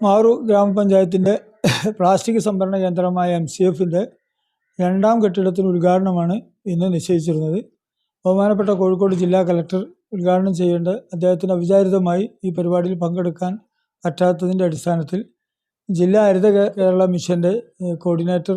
മാറു ഗ്രാമപഞ്ചായത്തിന്റെ പ്ലാസ്റ്റിക് സംഭരണ കേന്ദ്രമായ എം സി എഫിന്റെ രണ്ടാം കെട്ടിടത്തിന് ഉദ്ഘാടനമാണ് ഇന്ന് നിശ്ചയിച്ചിരുന്നത്. ബഹുമാനപ്പെട്ട കോഴിക്കോട് ജില്ലാ കലക്ടർ ഉദ്ഘാടനം ചെയ്യേണ്ട അദ്ദേഹത്തിന് അവിചാരിതമായി ഈ പരിപാടിയിൽ പങ്കെടുക്കാൻ പറ്റാത്തതിന്റെ അടിസ്ഥാനത്തിൽ ജില്ലാ ഹരിത കേരള മിഷന്റെ കോർഡിനേറ്റർ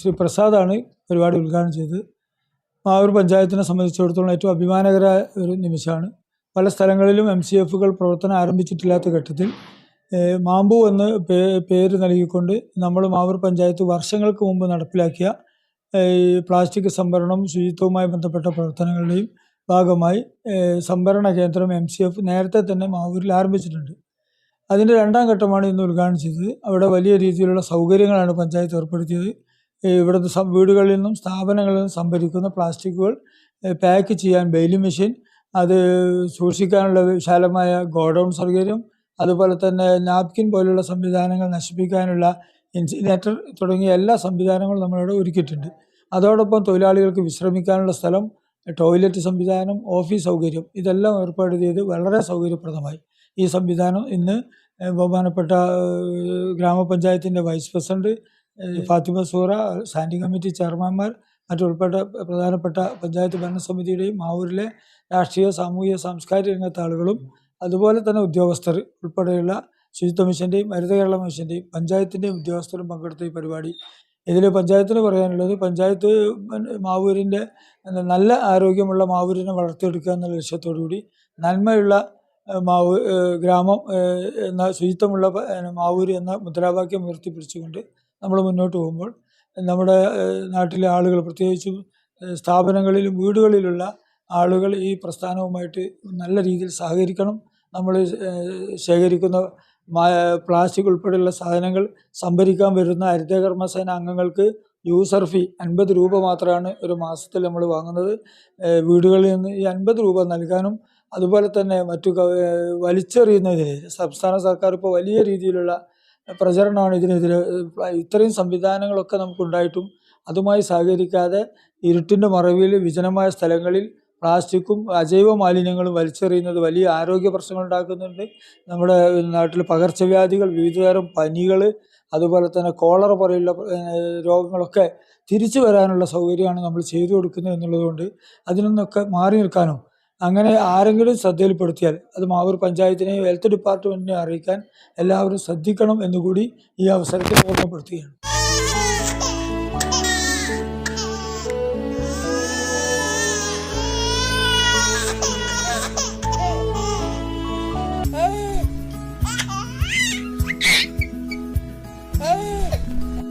ശ്രീ പ്രസാദാണ് പരിപാടി ഉദ്ഘാടനം ചെയ്തത്. മാവൂർ പഞ്ചായത്തിനെ സംബന്ധിച്ചിടത്തോളം ഏറ്റവും അഭിമാനകരമായ ഒരു നിമിഷമാണ്. പല സ്ഥലങ്ങളിലും എം സി എഫുകൾ പ്രവർത്തനം ആരംഭിച്ചിട്ടില്ലാത്ത ഘട്ടത്തിൽ മാമ്പു എന്ന് പേര് നൽകിക്കൊണ്ട് നമ്മൾ മാവൂർ പഞ്ചായത്ത് വർഷങ്ങൾക്ക് മുമ്പ് നടപ്പിലാക്കിയ ഈ പ്ലാസ്റ്റിക് സംഭരണം ശുചിത്വവുമായി ബന്ധപ്പെട്ട പ്രവർത്തനങ്ങളുടെയും ഭാഗമായി സംഭരണ കേന്ദ്രം എം സി എഫ് നേരത്തെ തന്നെ മാവൂരിൽ ആരംഭിച്ചിട്ടുണ്ട്. അതിന്റെ രണ്ടാം ഘട്ടമാണ് ഇന്ന് ഉദ്ഘാടനം ചെയ്തത്. അവിടെ വലിയ രീതിയിലുള്ള സൗകര്യങ്ങളാണ് പഞ്ചായത്ത് ഏർപ്പെടുത്തിയത്. ഇവിടുത്തെ വീടുകളിൽ നിന്നും സ്ഥാപനങ്ങളിൽ നിന്നും സംഭരിക്കുന്ന പ്ലാസ്റ്റിക്കുകൾ പാക്ക് ചെയ്യാൻ ബെയിലി മെഷീൻ അത് സൂക്ഷിക്കാനുള്ള വിശാലമായ ഗോഡൗൺ സൗകര്യം അതുപോലെ തന്നെ നാപ്കിൻ പോലുള്ള സംവിധാനങ്ങൾ നശിപ്പിക്കാനുള്ള ഇൻസിനേറ്റർ തുടങ്ങിയ എല്ലാ സംവിധാനങ്ങളും നമ്മളിവിടെ ഒരുക്കിയിട്ടുണ്ട്. അതോടൊപ്പം തൊഴിലാളികൾക്ക് വിശ്രമിക്കാനുള്ള സ്ഥലം ടോയ്ലറ്റ് സംവിധാനം ഓഫീസ് സൗകര്യം ഇതെല്ലാം ഏർപ്പാട് ചെയ്ത് വളരെ സൗകര്യപ്രദമായി. ഈ സംവിധാനം ഇന്ന് ബഹുമാനപ്പെട്ട ഗ്രാമപഞ്ചായത്തിന്റെ വൈസ് പ്രസിഡന്റ് ഫാത്തിമ സൂറ സ്റ്റാൻഡിംഗ് കമ്മിറ്റി ചെയർമാൻമാർ മറ്റുൾപ്പെട്ട പ്രധാനപ്പെട്ട പഞ്ചായത്ത് ഭരണസമിതിയുടെയും മാവൂരിലെ രാഷ്ട്രീയ സാമൂഹിക സാംസ്കാരിക രംഗത്തെ ആളുകളും അതുപോലെ തന്നെ ഉദ്യോഗസ്ഥർ ഉൾപ്പെടെയുള്ള ശുചിത്വ മിഷന്റെയും ഹരിത കേരള മിഷന്റെയും പഞ്ചായത്തിന്റെയും ഉദ്യോഗസ്ഥരും പങ്കെടുത്ത ഈ പരിപാടി. ഇതിൽ പഞ്ചായത്തിന് പറയാനുള്ളത് പഞ്ചായത്ത് മാവൂരിന്റെ നല്ല ആരോഗ്യമുള്ള മാവൂരിനെ വളർത്തിയെടുക്കുക എന്നുള്ള ലക്ഷ്യത്തോടു കൂടി നന്മയുള്ള മാവൂ ഗ്രാമം എന്ന ശുചിത്വമുള്ള മാവൂര് എന്ന മുദ്രാവാക്യം ഉയർത്തിപ്പിടിച്ചുകൊണ്ട് നമ്മൾ മുന്നോട്ട് പോകുമ്പോൾ നമ്മുടെ നാട്ടിലെ ആളുകൾ പ്രത്യേകിച്ചും സ്ഥാപനങ്ങളിലും വീടുകളിലുള്ള ആളുകൾ ഈ പ്രസ്ഥാനവുമായിട്ട് നല്ല രീതിയിൽ സഹകരിക്കണം. നമ്മൾ ശേഖരിക്കുന്ന പ്ലാസ്റ്റിക് ഉൾപ്പെടെയുള്ള സാധനങ്ങൾ സംഭരിക്കാൻ വരുന്ന ഹരിതകർമ്മസേന അംഗങ്ങൾക്ക് യൂസർ ഫീ അൻപത് രൂപ മാത്രമാണ് ഒരു മാസത്തിൽ നമ്മൾ വാങ്ങുന്നത്. വീടുകളിൽ നിന്ന് ഈ അൻപത് രൂപ നൽകാനും അതുപോലെ തന്നെ മറ്റു വലിച്ചെറിയുന്നതിന് സംസ്ഥാന സർക്കാർ ഇപ്പോൾ വലിയ രീതിയിലുള്ള പ്രചരണമാണ് ഇതിനെതിരെ ഇത്രയും സംവിധാനങ്ങളൊക്കെ നമുക്കുണ്ടായിട്ടും അതുമായി സഹകരിക്കാതെ ഇരുട്ടിന്റെ മറവിൽ വിജനമായ സ്ഥലങ്ങളിൽ പ്ലാസ്റ്റിക്കും അജൈവ മാലിന്യങ്ങളും വലിച്ചെറിയുന്നത് വലിയ ആരോഗ്യ പ്രശ്നങ്ങൾ ഉണ്ടാക്കുന്നുണ്ട്. നമ്മുടെ നാട്ടിൽ പകർച്ചവ്യാധികൾ വിവിധതരം പനികൾ അതുപോലെ തന്നെ കോളറ പോലെയുള്ള രോഗങ്ങളൊക്കെ തിരിച്ചു വരാനുള്ള സൗകര്യമാണ് നമ്മൾ ചെയ്തു കൊടുക്കുന്നത് എന്നുള്ളതുകൊണ്ട് അതിനൊന്നൊക്കെ മാറി നിൽക്കാനും അങ്ങനെ ആരെങ്കിലും ശ്രദ്ധയിൽപ്പെടുത്തിയാൽ അത് മാവൂർ പഞ്ചായത്തിനെയും ഹെൽത്ത് ഡിപ്പാർട്ട്മെന്റിനെയും അറിയിക്കാൻ എല്ലാവരും ശ്രദ്ധിക്കണം എന്നുകൂടി ഈ അവസരത്തിൽ ഓർമ്മപ്പെടുത്തുകയാണ്.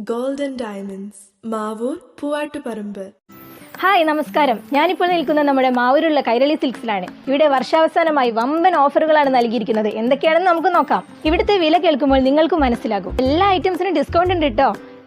Golden diamonds Mavoor Poovattuparamba. Hi നമസ്കാരം. ഞാനിപ്പോൾ നിൽക്കുന്നത് നമ്മുടെ മാവൂരുള്ള കൈരളി സിൽക്സിലാണ്. ഇവിടെ വർഷാവസാനമായി വമ്പൻ ഓഫറുകളാണ് നൽകിയിരിക്കുന്നത്. എന്തൊക്കെയാണെന്ന് നമുക്ക് നോക്കാം. ഇവിടുത്തെ വില കേൾക്കുമ്പോൾ നിങ്ങൾക്ക് മനസ്സിലാകും. എല്ലാ ഐറ്റംസിനും ഡിസ്കൗണ്ട് ഉണ്ട് കേട്ടോ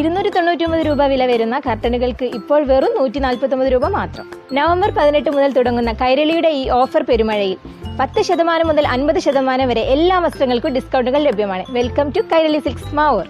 ഇരുന്നൂറ്റി തൊണ്ണൂറ്റി രൂപ വില വരുന്ന കർട്ടനുകൾക്ക് ഇപ്പോൾ വെറും നൂറ്റി നാൽപ്പത്തി ഒമ്പത് രൂപ മാത്രം. നവംബർ പതിനെട്ട് മുതൽ തുടങ്ങുന്ന കൈരളിയുടെ ഈ ഓഫർ പെരുമഴയിൽ പത്ത് ശതമാനം മുതൽ അൻപത് ശതമാനം വരെ എല്ലാ വസ്ത്രങ്ങൾക്കും ഡിസ്കൗണ്ടുകൾ ലഭ്യമാണ്. Welcome to Kairali silks Mavoor.